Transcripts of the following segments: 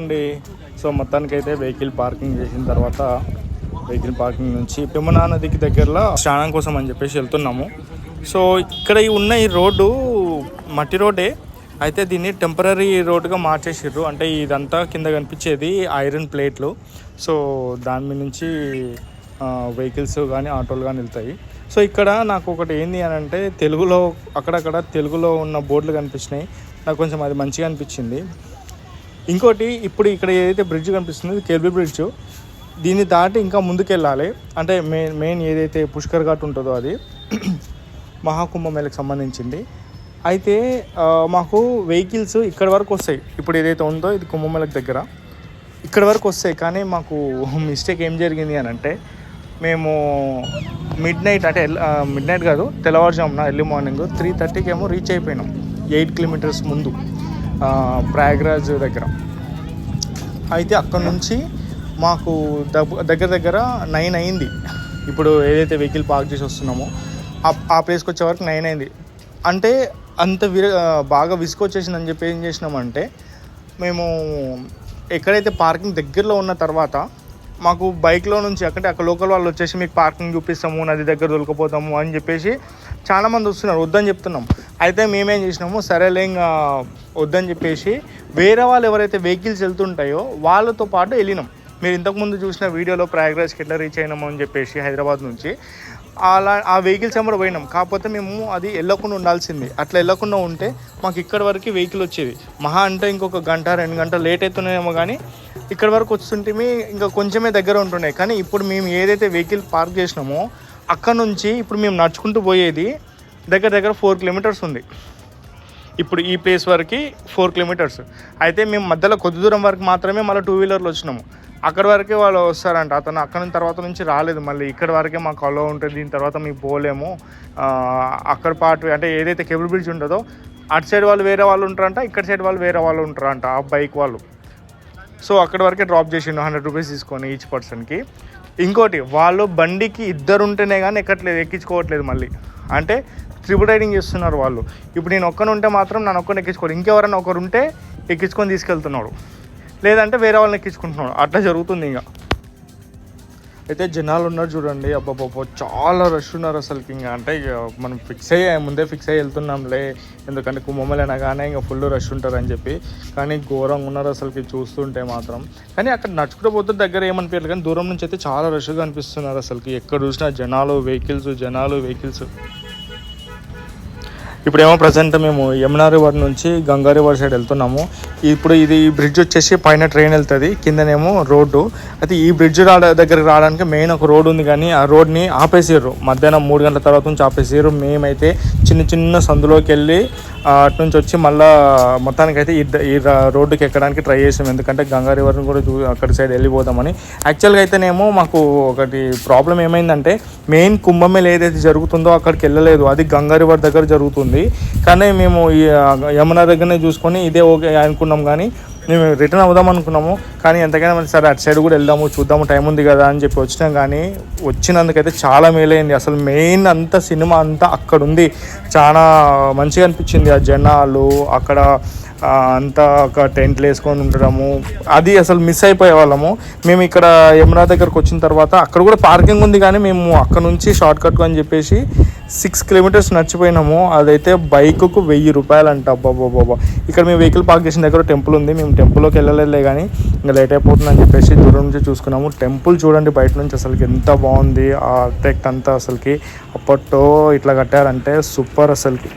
అండి. సో మొత్తానికి అయితే వెహికల్ పార్కింగ్ చేసిన తర్వాత వెహికల్ పార్కింగ్ నుంచి యమునా నదికి దగ్గరలో స్నానం కోసం అని చెప్పేసి వెళ్తున్నాము. సో ఇక్కడ ఉన్న ఈ రోడ్డు మట్టి రోడ్డే. అయితే దీన్ని టెంపరీ రోడ్డుగా మార్చేసిర్రు. అంటే ఇదంతా కింద కనిపించేది ఐరన్ ప్లేట్లు. సో దాని మీద నుంచి వెహికల్స్ కానీ ఆటోలు కానీ వెళ్తాయి. సో ఇక్కడ నాకు ఒకటి ఏంది అని అంటే తెలుగులో అక్కడక్కడ తెలుగులో ఉన్న బోర్డులు కనిపించినాయి. నాకు కొంచెం అది మంచిగా అనిపించింది. ఇంకోటి ఇప్పుడు ఇక్కడ ఏదైతే బ్రిడ్జ్ కనిపిస్తుంది కేల్బీ బ్రిడ్జ్ దీన్ని దాటి ఇంకా ముందుకెళ్ళాలి. అంటే మెయిన్ మెయిన్ ఏదైతే పుష్కర్ ఘాట్ ఉంటుందో అది మహాకుంభమేళకు సంబంధించింది. అయితే మాకు వెహికల్స్ ఇక్కడ వరకు వస్తాయి. ఇప్పుడు ఏదైతే ఉందో ఇది కుంభమేళకు దగ్గర. ఇక్కడ వరకు వస్తాయి కానీ మాకు మిస్టేక్ ఏం జరిగింది అని అంటే మేము మిడ్ నైట్ అంటే మిడ్ నైట్ కాదు తెల్లవారుజామున ఎర్లీ మార్నింగ్ త్రీ థర్టీకి ఏమో రీచ్ అయిపోయినాం. ఎయిట్ కిలోమీటర్స్ ముందు. ప్రయాగ్రాజ్ దగ్గర. అయితే అక్కడ నుంచి మాకు దగ్- దగ్గర దగ్గర నైన్ అయింది. ఇప్పుడు ఏదైతే వెహికల్ పార్క్ చేసి వస్తున్నామో ఆ- ఆ ప్లేస్కి వచ్చే వరకు నైన్ అయింది. అంటే అంత విర బాగా విసుకొచ్చేసిందని చెప్పి ఏం చేసినామంటే మేము ఎక్కడైతే పార్కింగ్ దగ్గరలో ఉన్న తర్వాత మాకు బైక్లో నుంచి అక్కడే అక్కడ లోకల్ వాళ్ళు వచ్చేసి మీకు పార్కింగ్ చూపిస్తాము నది దగ్గర దొరికిపోతాము అని చెప్పేసి చాలామంది వస్తున్నారు వద్దని చెప్తున్నాం. అయితే మేమేం చేసినాము సరేలే ఇంకా వద్దని చెప్పేసి వేరే వాళ్ళు ఎవరైతే వెహికల్స్ వెళ్తుంటాయో వాళ్ళతో పాటు వెళ్ళినాం. మీరు ఇంతకుముందు చూసిన వీడియోలో ప్రయాగ్రాజ్కి ఎట్లా రీచ్ అయినాము అని చెప్పేసి హైదరాబాద్ నుంచి. అలా ఆ వెహికల్స్ ఏమో పోయినాం. కాకపోతే మేము అది వెళ్ళకుండా ఉండాల్సింది. అట్లా వెళ్ళకుండా ఉంటే మాకు ఇక్కడ వరకు వెహికల్ వచ్చేది. మహా అంటే ఇంకొక గంట రెండు గంటలు లేట్ అవుతున్నాయేమో కానీ ఇక్కడ వరకు వస్తుంటే ఇంకా కొంచెమే దగ్గర ఉంటున్నాయి కానీ ఇప్పుడు మేము ఏదైతే వెహికల్ పార్క్ చేసినామో అక్కడ నుంచి ఇప్పుడు మేము నడుచుకుంటూ పోయేది దగ్గర దగ్గర ఫోర్ కిలోమీటర్స్ ఉంది. ఇప్పుడు ఈ ప్లేస్ వరకు ఫోర్ కిలోమీటర్స్. అయితే మేము మధ్యలో కొద్ది దూరం వరకు మాత్రమే మళ్ళీ టూ వీలర్లో వచ్చినాము. అక్కడ వరకే వాళ్ళు వస్తారంట. అతను అక్కడ నుంచి తర్వాత నుంచి రాలేదు. మళ్ళీ ఇక్కడ వరకే మాకు అలో ఉంటుంది. దీని తర్వాత మీకు పోలేము. అక్కడ పాటు అంటే ఏదైతే కేబుల్ బ్రిడ్జ్ ఉంటుందో అటు సైడ్ వాళ్ళు వేరే వాళ్ళు ఉంటారంట. ఇక్కడ సైడ్ వాళ్ళు వేరే వాళ్ళు ఉంటారంట. ఆ బైక్ వాళ్ళు. సో అక్కడ వరకే డ్రాప్ చేసిండు. హండ్రెడ్ రూపీస్ తీసుకొని ఈచ్ పర్సన్కి ఇంకోటి వాళ్ళు బండికి ఇద్దరు ఉంటేనే కానీ ఎక్కట్లేదు ఎక్కించుకోవట్లేదు మళ్ళీ. అంటే ట్రిపుల్ రైడింగ్ చేస్తున్నారు వాళ్ళు. ఇప్పుడు నేను ఒక్కని ఉంటే మాత్రం నన్ను ఒక్కని ఎక్కించుకోవాలి ఇంకెవరైనా ఒకరు ఉంటే ఎక్కించుకొని తీసుకెళ్తున్నాడు. లేదంటే వేరే వాళ్ళని ఎక్కించుకుంటున్నాడు. అట్లా జరుగుతుంది ఇంకా అయితే జనాలు ఉన్నారు చూడండి. అబ్బాబ్బా చాలా రష్ ఉన్నారు అసలుకి. ఇంకా అంటే ఇక మనం ఫిక్స్ అయ్యే ముందే ఫిక్స్ అయ్యి వెళ్తున్నాంలే. ఎందుకంటే కుంభమేళ అనగానే ఇంకా ఫుల్ రష్ ఉంటారని చెప్పి. కానీ ఘోరంగా ఉన్నారు అసలుకి చూస్తుంటే మాత్రం. కానీ అక్కడ నడుచుకుంటూ పోతే దగ్గర ఏమనిపించలేదు కానీ దూరం నుంచి అయితే చాలా రష్గా అనిపిస్తున్నారు అసలుకి. ఎక్కడ చూసినా జనాలు వెహికల్స్ జనాలు వెహికల్స్ ఇప్పుడేమో ప్రజెంట్ మేము యమునా రివర్ నుంచి గంగా రివర్ సైడ్ వెళ్తున్నాము. ఇప్పుడు ఇది బ్రిడ్జ్ వచ్చేసి పైన ట్రైన్ వెళ్తుంది కిందనేమో రోడ్డు. అయితే ఈ బ్రిడ్జ్ రాడ దగ్గరికి రావడానికి మెయిన్ ఒక రోడ్ ఉంది కానీ ఆ రోడ్ని ఆపేసారు మధ్యాహ్నం మూడు గంటల తర్వాత నుంచి ఆపేసారు మేమైతే చిన్న చిన్న సందులోకి వెళ్ళి అటు నుంచి వచ్చి మళ్ళా మొత్తానికైతే ఈ ఈ రోడ్డుకి ఎక్కడానికి ట్రై చేసాం. ఎందుకంటే గంగా రివర్ని కూడా చూ అక్కడి సైడ్ వెళ్ళిపోదామని. యాక్చువల్గా అయితేనేమో మాకు ఒకటి ప్రాబ్లం ఏమైందంటే మెయిన్ కుంభమేళ ఏదైతే జరుగుతుందో అక్కడికి వెళ్ళలేదు. అది గంగా రివర్ దగ్గర జరుగుతుంది. కానీ మేము ఈ యమున యమునా దగ్గరనే చూసుకొని ఇదే ఓకే అనుకున్నాం కానీ మేము రిటర్న్ అవుదాం అనుకున్నాము. కానీ ఎంతకైనా మరి సరే అటు సైడ్ కూడా వెళ్దాము చూద్దాము టైం ఉంది కదా అని చెప్పి వచ్చినాం కానీ వచ్చినందుకైతే చాలా మేలైంది. అసలు మెయిన్ అంతా సినిమా అంతా అక్కడ ఉంది చాలా మంచిగా అనిపించింది ఆ జనాలు. అక్కడ అంతా ఒక టెంట్లు వేసుకొని ఉండడము. అది అసలు మిస్ అయిపోయే వాళ్ళము. మేము ఇక్కడ యమునా దగ్గరకు వచ్చిన తర్వాత అక్కడ కూడా పార్కింగ్ ఉంది కానీ మేము అక్కడ నుంచి షార్ట్ కట్ అని చెప్పేసి సిక్స్ కిలోమీటర్స్ నడిచిపోయినాము. అదైతే బైకుకు వెయ్యి రూపాయలు అంట బాబా ఇక్కడ మేము వెహికల్ పార్క్ చేసిన దగ్గర టెంపుల్ ఉంది. మేము టెంపుల్లోకి వెళ్ళలేదులే కానీ ఇంకా లేట్ అయిపోతుందని చెప్పేసి దూరం నుంచి చూసుకున్నాము. టెంపుల్ చూడండి బయట నుంచి అసలుకి ఎంత బాగుంది. ఆ ఆర్కిటెక్ట్ అంతా అసలుకి అప్పట్లో ఇట్లా కట్టారంటే సూపర్ అసలుకి.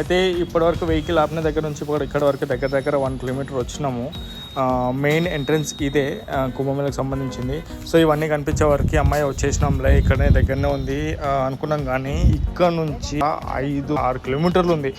అయితే ఇప్పటివరకు వెహికల్ ఆపిన దగ్గర నుంచి కూడా ఇక్కడ వరకు దగ్గర దగ్గర వన్ కిలోమీటర్ వచ్చినాము. మెయిన్ ఎంట్రన్స్ ఇదే కుంభమేళకు సంబంధించింది. సో ఇవన్నీ కనిపించే వరకు అమ్మాయి వచ్చేసినాంలే ఇక్కడనే దగ్గరనే ఉంది. అనుకున్నాం కానీ ఇక్కడ నుంచి ఐదు ఆరు కిలోమీటర్లు ఉంది.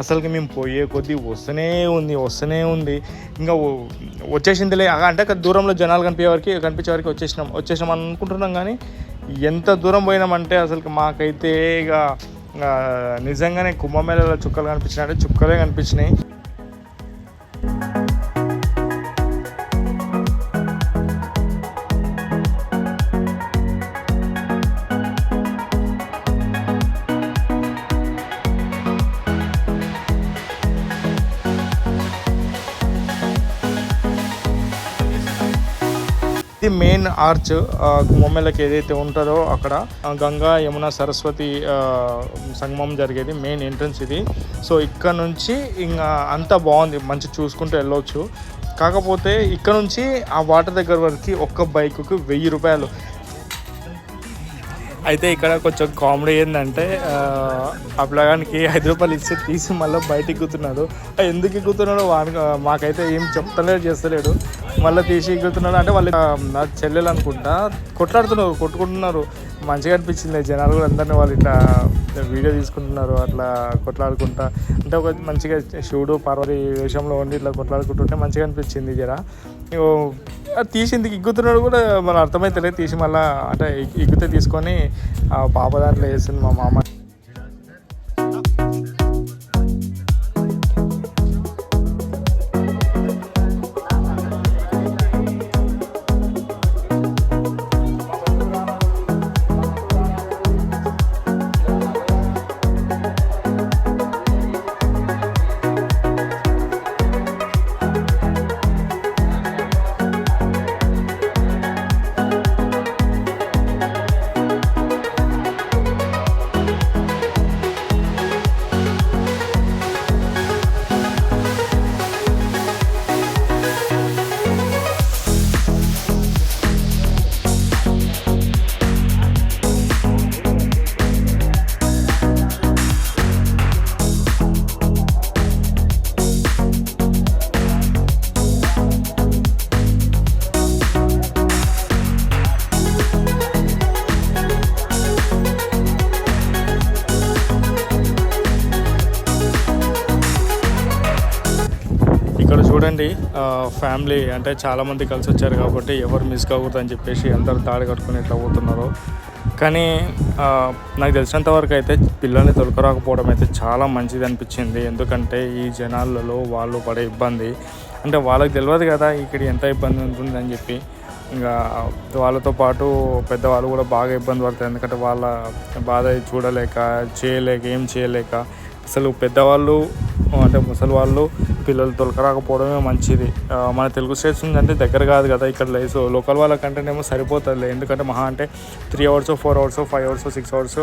అసలుకి మేము పోయే కొద్దీ వస్తూనే ఉంది వస్తూనే ఉంది. ఇంకా వచ్చేసిందిలే. అంటే అక్కడ దూరంలో జనాలు కనిపించే వరకు కనిపించే వరకు వచ్చేసినాం. వచ్చేసినాం అనుకుంటున్నాం కానీ ఎంత దూరం పోయినామంటే అసలుకి మాకైతే ఇక నిజంగానే కుంభమేళలో చుక్కలు కనిపించినట్టే చుక్కలే కనిపించినాయి. ఇది మెయిన్ ఆర్చ్ కుంభమేళకి ఏదైతే ఉంటుందో అక్కడ గంగా యమున సరస్వతి సంగమం జరిగేది మెయిన్ ఎంట్రన్స్ ఇది. సో ఇక్కడ నుంచి ఇంకా అంతా బాగుంది మంచి చూసుకుంటూ వెళ్ళొచ్చు. కాకపోతే ఇక్కడ నుంచి ఆ వాటర్ దగ్గర వరకు ఒక్క బైకుకి వెయ్యి రూపాయలు. అయితే ఇక్కడ కొంచెం కామెడీ ఏంటంటే ఆ, ఆ పిల్లగానికి ఐదు రూపాయలు ఇచ్చి తీసి మళ్ళీ బయటికి కూతున్నాడు ఎందుకు ఎక్కుతున్నాడో వానికి మాకైతే ఏం చెప్తలేడు చేస్తలేడు మళ్ళీ తీసి ఎక్కుతున్నాడు అంటే వాళ్ళు నా చెల్లెలు అనుకుంటా కొట్లాడుతున్నారు కొట్టుకుంటున్నారు. మంచిగా అనిపించింది. జనాలు కూడా అందరినీ వాళ్ళు ఇట్లా వీడియో తీసుకుంటున్నారు అట్లా కొట్లాడుకుంటా. అంటే ఒక మంచిగా శివుడు పార్వతి వేషంలో ఉండి ఇట్లా కొట్లాడుకుంటుంటే మంచిగా అనిపించింది జర. తీసి అది తీసింది ఇగ్గుతున్నాడు కూడా మన అర్థమైతే తీసి మళ్ళీ అంటే ఇగ్- ఇగ్గితే తీసుకొని ఆ పాప దాంట్లో వేసింది మా మామ. చూడండి ఫ్యామిలీ అంటే చాలామంది కలిసి వచ్చారు కాబట్టి ఎవరు మిస్ కాకూడదు అని చెప్పేసి అందరు తాడి కట్టుకుని ఇట్లా పోతున్నారు. కానీ నాకు తెలిసినంత వరకు అయితే పిల్లల్ని తొలకరాకపోవడం అయితే చాలా మంచిది అనిపించింది. ఎందుకంటే ఈ జనాలలో వాళ్ళు పడే ఇబ్బంది. అంటే వాళ్ళకి తెలియదు కదా ఇక్కడ ఎంత ఇబ్బంది ఉంటుంది అని చెప్పి. ఇంకా వాళ్ళతో పాటు పెద్దవాళ్ళు కూడా బాగా ఇబ్బంది పడతారు. ఎందుకంటే వాళ్ళ బాధ చూడలేక చేయలేక ఏం చేయలేక. అసలు పెద్దవాళ్ళు అంటే ముసలి వాళ్ళు పిల్లలు తొలకరాకపోవడమే మంచిది. మన తెలుగు స్టేట్స్ నుంచి అంటే దగ్గర కాదు కదా ఇక్కడ లేదు సో లోకల్ వాళ్ళకంటేనేమో సరిపోతుంది ఎందుకంటే మహా అంటే three hours four hours five hours six hours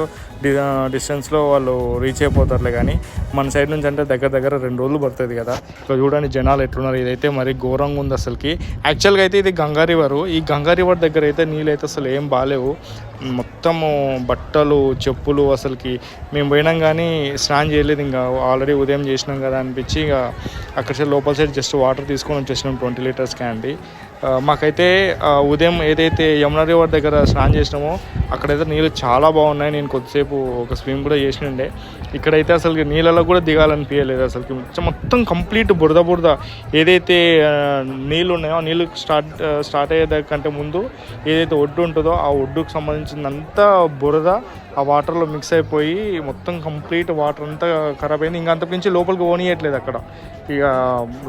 డిస్టెన్స్లో వాళ్ళు రీచ్ అయిపోతారులే కానీ మన సైడ్ నుంచి అంటే దగ్గర దగ్గర రెండు రోజులు పడుతుంది కదా. ఇక్కడ చూడండి జనాలు ఎట్లున్నారు. ఇదైతే మరి ఘోరంగా ఉంది అసలుకి. యాక్చువల్గా అయితే ఇది గంగా రివర్. ఈ గంగా రివర్ దగ్గర అయితే నీళ్ళు అయితే అసలు ఏం బాగాలేవు మొత్తము బట్టలు చెప్పులు అసలుకి మేము పోయినాం కానీ స్నానం చేయలేదు. ఇంకా ఆల్రెడీ ఉదయం చేసినాం కదా అనిపించి ఇక అక్కడ సైడ్ లోపల సైడ్ జస్ట్ వాటర్ తీసుకొని వచ్చేసినాం ట్వంటీ లీటర్స్ క్యాండి మాకైతే ఉదయం ఏదైతే యమునా రివర్ దగ్గర స్నానం చేసినామో అక్కడైతే నీళ్ళు చాలా బాగున్నాయి. నేను కొద్దిసేపు ఒక స్విమ్ కూడా చేసినండే. ఇక్కడైతే అసలు నీళ్ళలో కూడా దిగాలనిపించలేదు అసలు మొత్తం కంప్లీట్ బురద బురద ఏదైతే నీళ్ళు ఉన్నాయో ఆ నీళ్ళు స్టార్ట్ స్టార్ట్ అయ్యేదాకంటే ముందు ఏదైతే ఒడ్డు ఉంటుందో ఆ ఒడ్డుకు సంబంధించినంతా బురద ఆ వాటర్లో మిక్స్ అయిపోయి మొత్తం కంప్లీట్ వాటర్ అంతా ఖరాబ్ అయింది. ఇంకా అంతకుమించి లోపలికి ఓనియట్లేదు అక్కడ. ఇక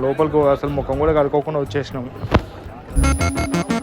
లోపలికి అసలు ముఖం కూడా కడుక్కోకుండా వచ్చేసినాం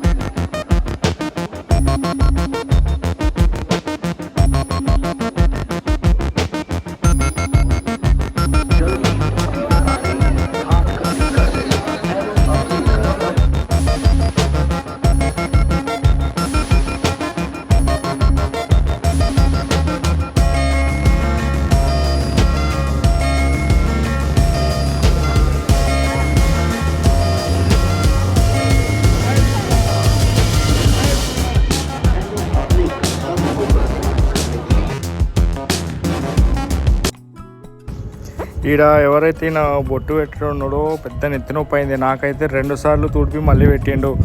ఈడ ఎవరైతే నా బొట్టు పెట్టున్నాడో పెద్ద నెత్తి నొప్పి అయింది. నాకైతే రెండు సార్లు తుడిపి మళ్ళీ పెట్టిండు.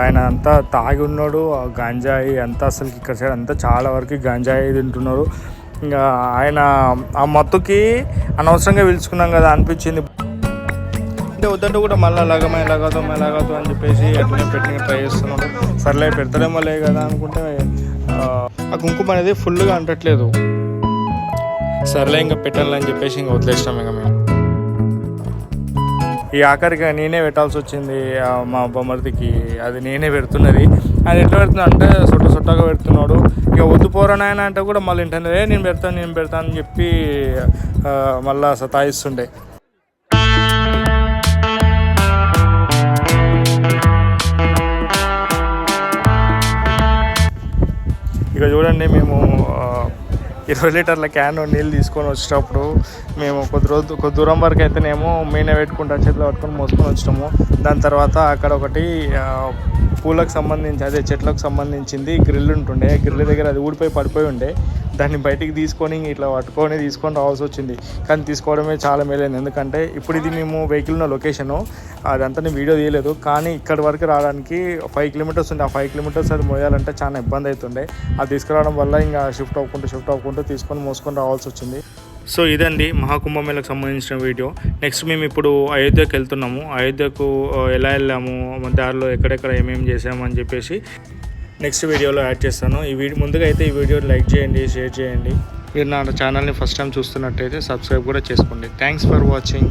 ఆయన అంతా తాగి ఉన్నాడు. ఆ గంజాయి అంతా అసలు ఇక్కడ సైడ్ అంతా చాలా వరకు గంజాయి తింటున్నారు. ఇంకా ఆయన ఆ మత్తుకి అనవసరంగా పిలుచుకున్నాం కదా అనిపించింది. అంటే వద్దంటే కూడా మళ్ళీ లగమే లగదు లగదు అని చెప్పేసి అట్లనే పెట్టి ట్రై చేస్తున్నాడు. సర్లే పెడతాడేమో లే కదా అనుకుంటే ఆ కుంకుమ అనేది ఫుల్గా అంటట్లేదు. సర్లే ఇంకా పెట్టాలని చెప్పేసి ఇంకా వదిలేసినాం ఇంకా మేము. ఈ ఆఖరికి నేనే పెట్టాల్సి వచ్చింది మా బొమ్మర్తికి అది నేనే పెడుతున్నది. అది ఎట్లా పెడుతున్నా అంటే సొట్ట సొట్టగా పెడుతున్నాడు. ఇక వద్దు పోరానాయన అంటే కూడా మళ్ళీ ఇంటర్నే నేను పెడతాను నేను పెడతాను అని చెప్పి మళ్ళా సతాయిస్తుండే. ఇక చూడండి మేము ఇరవై లీటర్ల క్యాన్ నీళ్ళు తీసుకొని వచ్చేటప్పుడు మేము కొద్ది రోజు కొద్ది దూరం వరకు అయితేనేమో మీనే పెట్టుకుంటా చేతిలో పట్టుకొని మోసుకొని వచ్చినాము. దాని తర్వాత అక్కడ ఒకటి పూలకు సంబంధించి అదే చెట్లకు సంబంధించింది గ్రిల్ ఉంటుండే. గ్రిల్ దగ్గర అది ఊడిపోయి పడిపోయి ఉండే. దాన్ని బయటికి తీసుకొని ఇట్లా పట్టుకొని తీసుకొని రావాల్సి వచ్చింది. కానీ తీసుకోవడమే చాలా మేలైంది. ఎందుకంటే ఇప్పుడు ఇది మేము వెహికల్ ఉన్న లొకేషను అదంతా నేను వీడియో తీయలేదు. కానీ ఇక్కడి వరకు రావడానికి ఫైవ్ కిలోమీటర్స్ ఉండే. ఆ ఫైవ్ కిలోమీటర్స్ అది మోయాలంటే చాలా ఇబ్బంది అవుతుండే. అది తీసుకురావడం వల్ల ఇంకా షిఫ్ట్ అవ్వకుండా షిఫ్ట్ అవ్వకుండా తీసుకొని మోసుకొని రావాల్సి వచ్చింది. సో ఇదండి మహాకుంభమేళకు సంబంధించిన వీడియో. నెక్స్ట్ మేము ఇప్పుడు అయోధ్యకు వెళ్తున్నాము. అయోధ్యకు ఎలా వెళ్ళాము దారిలో ఎక్కడెక్కడ ఏమేమి చేసాము అని చెప్పేసి నెక్స్ట్ వీడియోలో యాడ్ చేస్తాను. ఈ వీడియో ముందుగా అయితే ఈ వీడియో లైక్ చేయండి షేర్ చేయండి. మీరు నా ఛానల్ని ఫస్ట్ టైం చూస్తున్నట్టయితే సబ్స్క్రైబ్ కూడా చేసుకోండి. Thanks for watching